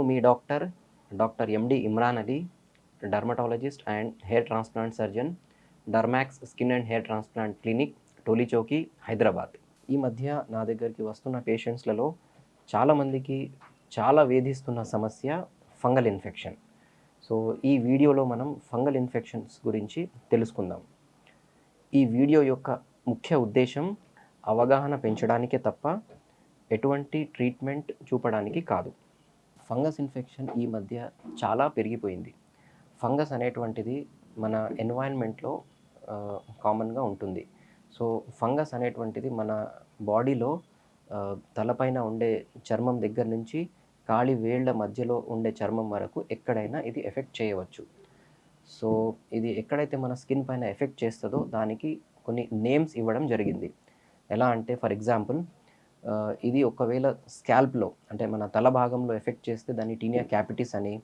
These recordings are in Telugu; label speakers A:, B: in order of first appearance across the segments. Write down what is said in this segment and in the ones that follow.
A: నేను మీ doctor doctor M D Imran Ali dermatologist and hair transplant surgeon Dermax skin and hair transplant clinic Tolichowki Hyderabad. ఈ మధ్య నా దగ్గరికి వస్తున్న పేషెంట్స్లలో చాలామందికి చాలా వేధిస్తున్న సమస్య ఫంగల్ ఇన్ఫెక్షన్. సో ఈ వీడియోలో మనం ఫంగల్ ఇన్ఫెక్షన్స్ గురించి తెలుసుకుందాం. ఈ వీడియో యొక్క ముఖ్య ఉద్దేశం అవగాహన పెంచడానికే తప్ప ఎటువంటి ట్రీట్మెంట్ చూపడానికి కాదు. ఫంగస్ ఇన్ఫెక్షన్ ఈ మధ్య చాలా పెరిగిపోయింది. ఫంగస్ అనేటువంటిది మన ఎన్వైరన్మెంట్లో కామన్గా ఉంటుంది. సో ఫంగస్ అనేటువంటిది మన బాడీలో తలపైన ఉండే చర్మం దగ్గర నుంచి కాలి వేళ్ళ మధ్యలో ఉండే చర్మం వరకు ఎక్కడైనా ఇది ఎఫెక్ట్ చేయవచ్చు. సో ఇది ఎక్కడైతే మన స్కిన్ పైన ఎఫెక్ట్ చేస్తుందో దానికి కొన్ని నేమ్స్ ఇవ్వడం జరిగింది. ఎలా అంటే ఫర్ ఎగ్జాంపుల్ ఇది ఒకవేళ స్కాల్ప్లో అంటే మన తల భాగంలో ఎఫెక్ట్ చేస్తే దాన్ని టీనియా క్యాపిటిస్ అని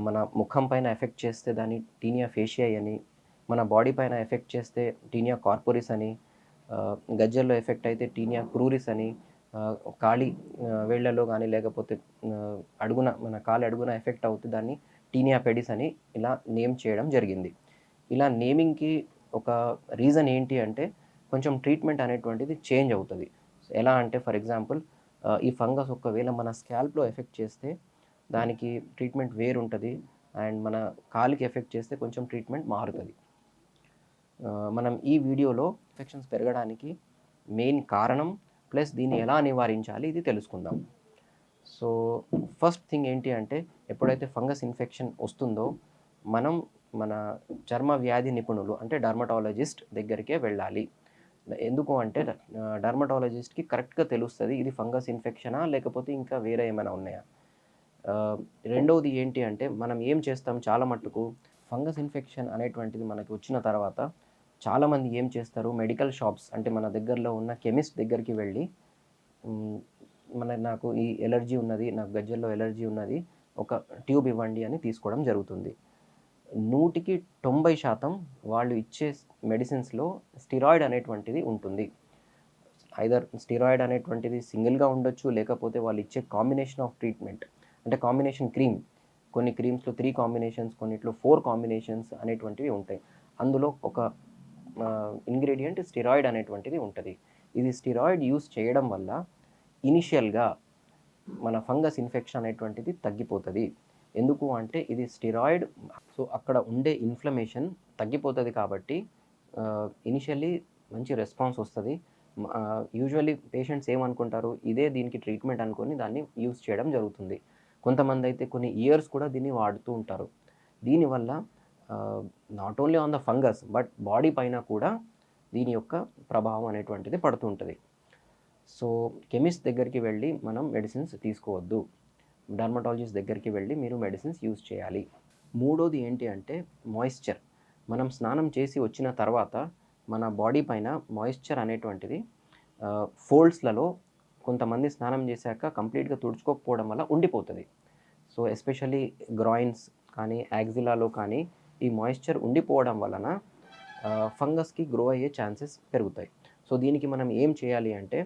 A: మన ముఖం పైన ఎఫెక్ట్ చేస్తే దాన్ని టీనియా ఫేషియా అని మన బాడీ పైన ఎఫెక్ట్ చేస్తే టీనియా కార్పోరిస్ అని గజ్జల్లో ఎఫెక్ట్ అయితే టీనియా క్రూరిస్ అని ఆ, కాలి వేళ్ళలో కానీ లేకపోతే అడుగున మన కాలి అడుగున ఎఫెక్ట్ అవుతే దాన్ని టీనియా పెడిస్ అని ఇలా నేమ్ చేయడం జరిగింది. ఇలా నేమింగ్కి ఒక రీజన్ ఏంటి అంటే కొంచెం ట్రీట్మెంట్ అనేటువంటిది చేంజ్ అవుతుంది. ఎలా అంటే ఫర్ ఎగ్జాంపుల్ ఈ ఫంగస్ ఒకవేళ మన స్కాల్ప్లో ఎఫెక్ట్ చేస్తే దానికి ట్రీట్మెంట్ వేరు ఉంటుంది అండ్ మన కాలికి ఎఫెక్ట్ చేస్తే కొంచెం ట్రీట్మెంట్ మారుతుంది. మనం ఈ వీడియోలో ఇన్ఫెక్షన్స్ పెరగడానికి మెయిన్ కారణం ప్లస్ దీన్ని ఎలా నివారించాలి ఇది తెలుసుకుందాం. సో ఫస్ట్ థింగ్ ఏంటి అంటే ఎప్పుడైతే ఫంగస్ ఇన్ఫెక్షన్ వస్తుందో మనం మన చర్మ వ్యాధి నిపుణులు అంటే డర్మటాలజిస్ట్ దగ్గరికే వెళ్ళాలి. ఎందుకు అంటే డర్మటాలజిస్ట్కి కరెక్ట్గా తెలుస్తుంది ఇది ఫంగస్ ఇన్ఫెక్షనా లేకపోతే ఇంకా వేరే ఏమైనా ఉన్నాయా? రెండవది ఏంటి అంటే మనం ఏం చేస్తాం చాలా మట్టుకు ఫంగస్ ఇన్ఫెక్షన్ అనేటువంటిది మనకి వచ్చిన తర్వాత చాలామంది ఏం చేస్తారు? మెడికల్ షాప్స్ అంటే మన దగ్గరలో ఉన్న కెమిస్ట్ దగ్గరికి వెళ్ళి మన నాకు ఈ ఎలర్జీ ఉన్నది నాకు గజ్జల్లో ఎలర్జీ ఉన్నది ఒక ట్యూబ్ ఇవ్వండి అని తీసుకోవడం జరుగుతుంది. నూటికి తొంభై శాతం వాళ్ళు ఇచ్చే మెడిసిన్స్లో స్టిరాయిడ్ అనేటువంటిది ఉంటుంది. ఐదర్ స్టిరాయిడ్ అనేటువంటిది సింగిల్గా ఉండొచ్చు లేకపోతే వాళ్ళు ఇచ్చే కాంబినేషన్ ఆఫ్ ట్రీట్మెంట్. అంటే కాంబినేషన్ క్రీమ్. కొన్ని క్రీమ్స్లో త్రీ కాంబినేషన్స్ కొన్నిట్లో ఫోర్ కాంబినేషన్స్ అనేటువంటివి ఉంటాయి. అందులో ఒక ఇంగ్రీడియంట్ స్టిరాయిడ్ అనేటువంటిది ఉంటుంది. ఇది స్టిరాయిడ్ యూస్ చేయడం వల్ల ఇనిషియల్గా మన ఫంగస్ ఇన్ఫెక్షన్ అనేటువంటిది తగ్గిపోతుంది. ఎందుకు అంటే ఇది స్టిరాయిడ్ సో అక్కడ ఉండే ఇన్ఫ్లమేషన్ తగ్గిపోతుంది కాబట్టి ఇనిషియల్లీ మంచి రెస్పాన్స్ వస్తుంది. యూజువల్లీ పేషెంట్స్ ఏమనుకుంటారు ఇదే దీనికి ట్రీట్మెంట్ అనుకొని దాన్ని యూస్ చేయడం జరుగుతుంది. కొంతమంది అయితే కొన్ని ఇయర్స్ కూడా దీన్ని వాడుతూ ఉంటారు. దీనివల్ల not only on the fungus but body పైన కూడా దీని యొక్క ప్రభావం అనేటువంటిది పడుతుంటుంది సో కెమిస్ట్ దగ్గరికి వెళ్ళి మనం మెడిసిన్స్ తీసుకోవద్దు. డర్మటాలజిస్ట్ దగ్గరికి వెళ్ళి మీరు మెడిసిన్స్ యూజ్ చేయాలి. మూడోది ఏంటి అంటే మాయిశ్చర్ మనం స్నానం చేసి వచ్చిన తర్వాత మన బాడీ పైన మాయిశ్చర్ అనేటువంటిది ఫోల్డ్స్లలో కొంతమంది స్నానం చేశాక కంప్లీట్గా తుడుచుకోకపోవడం వల్ల ఉండిపోతుంది. సో ఎస్పెషల్లీ గ్రాయిన్స్ కానీ యాక్జిలాలో కానీ ఈ మాయిశ్చర్ ఉండిపోవడం వలన ఫంగస్కి గ్రో అయ్యే ఛాన్సెస్ పెరుగుతాయి. సో దీనికి మనం ఏం చేయాలి అంటే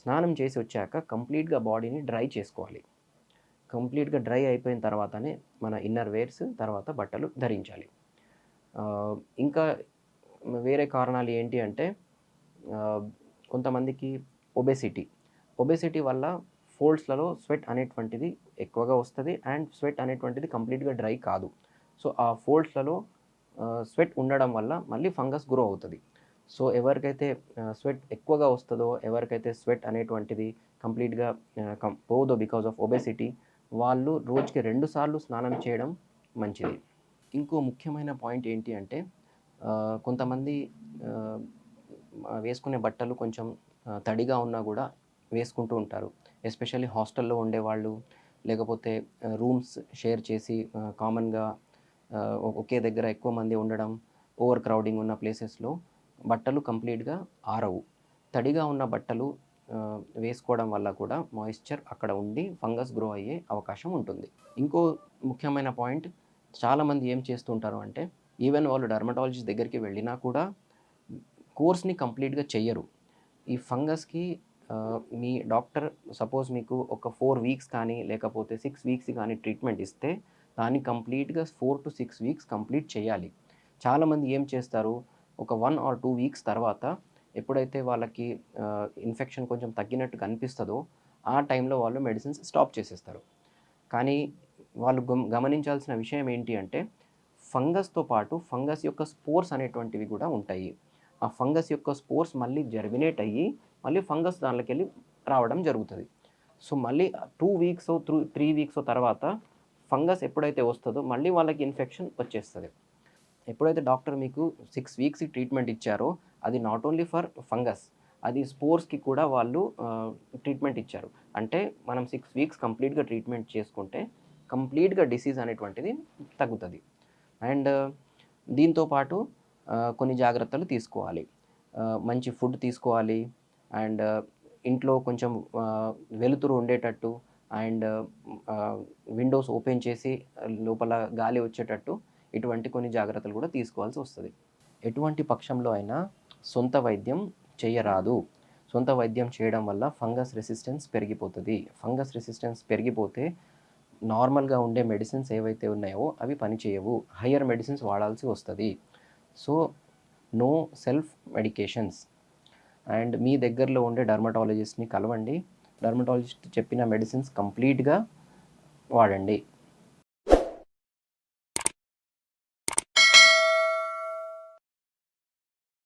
A: స్నానం చేసి వచ్చాక కంప్లీట్గా బాడీని డ్రై చేసుకోవాలి. కంప్లీట్గా డ్రై అయిపోయిన తర్వాతనే మన ఇన్నర్ వేర్స్ తర్వాత బట్టలు ధరించాలి. ఇంకా వేరే కారణాలు ఏంటి అంటే కొంతమందికి ఒబెసిటీ. ఒబెసిటీ వల్ల ఫోల్డ్స్లలో స్వెట్ అనేటువంటిది ఎక్కువగా వస్తుంది అండ్ స్వెట్ అనేటువంటిది కంప్లీట్గా డ్రై కాదు. సో ఆ ఫోల్డ్స్లలో స్వెట్ ఉండడం వల్ల మళ్ళీ ఫంగస్ గ్రో అవుతుంది. సో ఎవరికైతే స్వెట్ ఎక్కువగా వస్తుందో ఎవరికైతే స్వెట్ అనేటువంటిది కంప్లీట్గా పోదో బికాజ్ ఆఫ్ ఒబెసిటీ వాళ్ళు రోజుకి రెండు సార్లు స్నానం చేయడం మంచిది. ఇంకో ముఖ్యమైన పాయింట్ ఏంటి అంటే కొంతమంది వేసుకునే బట్టలు కొంచెం తడిగా ఉన్నా కూడా వేసుకుంటూ ఉంటారు. ఎస్పెషల్లీ హాస్టల్లో ఉండేవాళ్ళు లేకపోతే రూమ్స్ షేర్ చేసి కామన్గా ఒకే దగ్గర ఎక్కువ మంది ఉండడం ఓవర్ క్రౌడింగ్ ఉన్న ప్లేసెస్లో బట్టలు కంప్లీట్గా ఆరవు. తడిగా ఉన్న బట్టలు వేసుకోవడం వల్ల కూడా మాయిశ్చర్ అక్కడ ఉండి ఫంగస్ గ్రో అయ్యే అవకాశం ఉంటుంది. ఇంకో ముఖ్యమైన పాయింట్ చాలామంది ఏం చేస్తుంటారు అంటే ఈవెన్ వాళ్ళు డర్మటాలజిస్ట్ దగ్గరికి వెళ్ళినా కూడా కోర్స్ని కంప్లీట్గా చెయ్యరు. ఈ ఫంగస్కి మీ డాక్టర్ సపోజ్ మీకు ఒక ఫోర్ వీక్స్ కానీ లేకపోతే సిక్స్ వీక్స్ కానీ ట్రీట్మెంట్ ఇస్తే దాన్ని కంప్లీట్గా four to six weeks complete చేయాలి. చాలామంది ఏం చేస్తారు? ఒక వన్ ఆర్ టూ వీక్స్ తర్వాత ఎప్పుడైతే వాళ్ళకి ఇన్ఫెక్షన్ కొంచెం తగ్గినట్టు కనిపిస్తుందో ఆ టైంలో వాళ్ళు మెడిసిన్స్ స్టాప్ చేసేస్తారు. కానీ వాళ్ళు గమ గమనించాల్సిన విషయం ఏంటి అంటే ఫంగస్తో పాటు ఫంగస్ యొక్క స్పోర్స్ అనేటువంటివి కూడా ఉంటాయి. ఆ ఫంగస్ యొక్క స్పోర్స్ మళ్ళీ జర్మినేట్ అయ్యి మళ్ళీ ఫంగస్ దానిలోకి వెళ్ళి రావడం జరుగుతుంది. సో మళ్ళీ two weeks through three weeks తర్వాత ఫంగస్ ఎప్పుడైతే వస్తుందో మళ్ళీ వాళ్ళకి ఇన్ఫెక్షన్ వచ్చేస్తుంది. ఎప్పుడైతే డాక్టర్ మీకు సిక్స్ వీక్స్ ట్రీట్మెంట్ ఇచ్చారో అది నాట్ ఓన్లీ ఫర్ ఫంగస్ అది స్పోర్స్కి కూడా వాళ్ళు ట్రీట్మెంట్ ఇచ్చారు. అంటే మనం సిక్స్ వీక్స్ కంప్లీట్గా ట్రీట్మెంట్ చేసుకుంటే కంప్లీట్గా డిసీజ్ అనేటువంటిది తగ్గుతుంది. అండ్ దీంతో పాటు కొన్ని జాగ్రత్తలు తీసుకోవాలి. మంచి ఫుడ్ తీసుకోవాలి. అండ్ ఇంట్లో కొంచెం వెలుతురు ఉండేటట్టు అండ్ విండోస్ ఓపెన్ చేసి లోపల గాలి వచ్చేటట్టు ఇటువంటి కొన్ని జాగ్రత్తలు కూడా తీసుకోవాల్సి వస్తుంది. ఎటువంటి పక్షంలో అయినా సొంత వైద్యం చేయరాదు. సొంత వైద్యం చేయడం వల్ల ఫంగస్ రెసిస్టెన్స్ పెరిగిపోతుంది. ఫంగస్ రెసిస్టెన్స్ పెరిగిపోతే నార్మల్గా ఉండే మెడిసిన్స్ ఏవైతే ఉన్నాయో అవి పనిచేయవు. హయ్యర్ మెడిసిన్స్ వాడాల్సి వస్తుంది. So no self medications. And మీ దగ్గరలో ఉండే డర్మటాలజిస్ట్ని కలవండి. డర్మటాలజిస్ట్ చెప్పిన మెడిసిన్స్ కంప్లీట్గా వాడండి.